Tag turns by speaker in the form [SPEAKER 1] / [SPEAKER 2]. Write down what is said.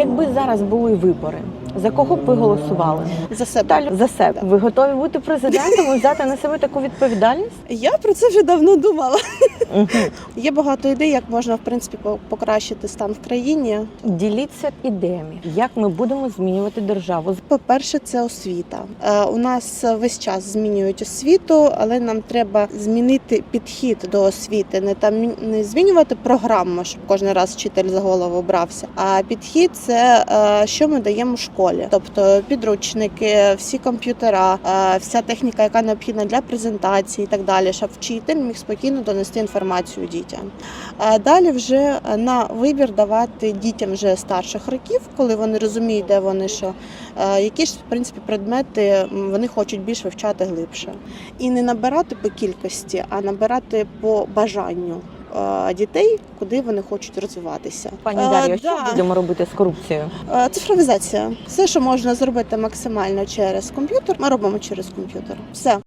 [SPEAKER 1] Якби зараз були вибори, за кого б ви голосували?
[SPEAKER 2] За себе.
[SPEAKER 1] За себе. Ви готові бути президентом і взяти на себе таку відповідальність?
[SPEAKER 2] Я про це вже давно думала. Є багато ідей, як можна в принципі по- покращити стан в країні.
[SPEAKER 1] Діліться ідеями, як ми будемо змінювати державу.
[SPEAKER 2] По-перше, це освіта. Е, У нас весь час змінюють освіту, але нам треба змінити підхід до освіти, не там не змінювати програму, щоб кожен раз вчитель за голову брався. А підхід це е, що ми даємо школі, тобто підручники, всі комп'ютера, е, вся техніка, яка необхідна для презентації, і так далі, щоб вчитель міг спокійно донести інформацію дітям. Е, Далі вже на вибір давати дітям вже старших років, коли вони розуміють, де вони що, які ж в принципі предмети вони хочуть більш вивчати глибше. І не набирати по кількості, а набирати по бажанню. Е, Дітей, куди вони хочуть розвиватися,
[SPEAKER 1] Пані
[SPEAKER 2] Е,
[SPEAKER 1] Дар'я, що
[SPEAKER 2] да.
[SPEAKER 1] будемо робити з корупцією?
[SPEAKER 2] Е, Цифровізація. Все, що можна зробити максимально через комп'ютер, ми робимо через комп'ютер. Все.